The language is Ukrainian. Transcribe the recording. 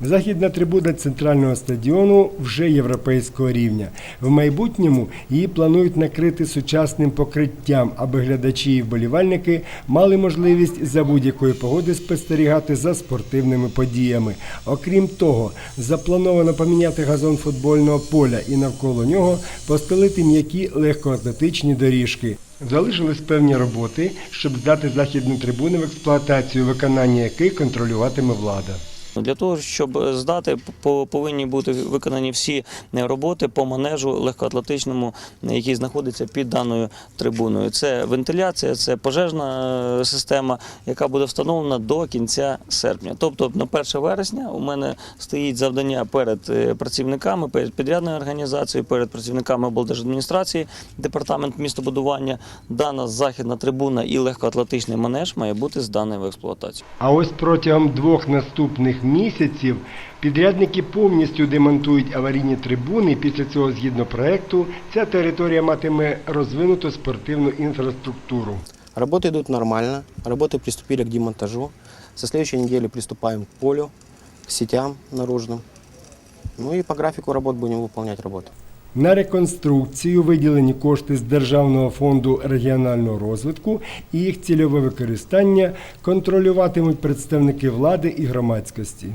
Західна трибуна центрального стадіону вже європейського рівня. В майбутньому її планують накрити сучасним покриттям, аби глядачі і вболівальники мали можливість за будь-якої погоди спостерігати за спортивними подіями. Окрім того, заплановано поміняти газон футбольного поля і навколо нього постелити м'які легкоатлетичні доріжки. Залишились певні роботи, щоб здати західну трибуну в експлуатацію, виконання яких контролюватиме влада. Для того, щоб здати, по- повинні бути виконані всі е, роботи по манежу легкоатлетичному, який знаходиться під даною трибуною. Це вентиляція, це пожежна е, система, яка буде встановлена до кінця серпня. Тобто на 1 вересня у мене стоїть завдання перед е, працівниками, перед підрядною організацією, перед працівниками облдержадміністрації, департамент містобудування. Дана західна трибуна і легкоатлетичний манеж має бути зданий в експлуатацію. А ось протягом двох наступних місяців підрядники повністю демонтують аварійні трибуни. Після цього, згідно проекту, ця територія матиме розвинуту спортивну інфраструктуру. Работы идут нормально. Работы приступили к демонтажу. Со следующей недели приступаем к полю, к сетям наружным. Ну и по графику работ будем выполнять работы. На реконструкцію виділені кошти з Державного фонду регіонального розвитку і їх цільове використання контролюватимуть представники влади і громадськості.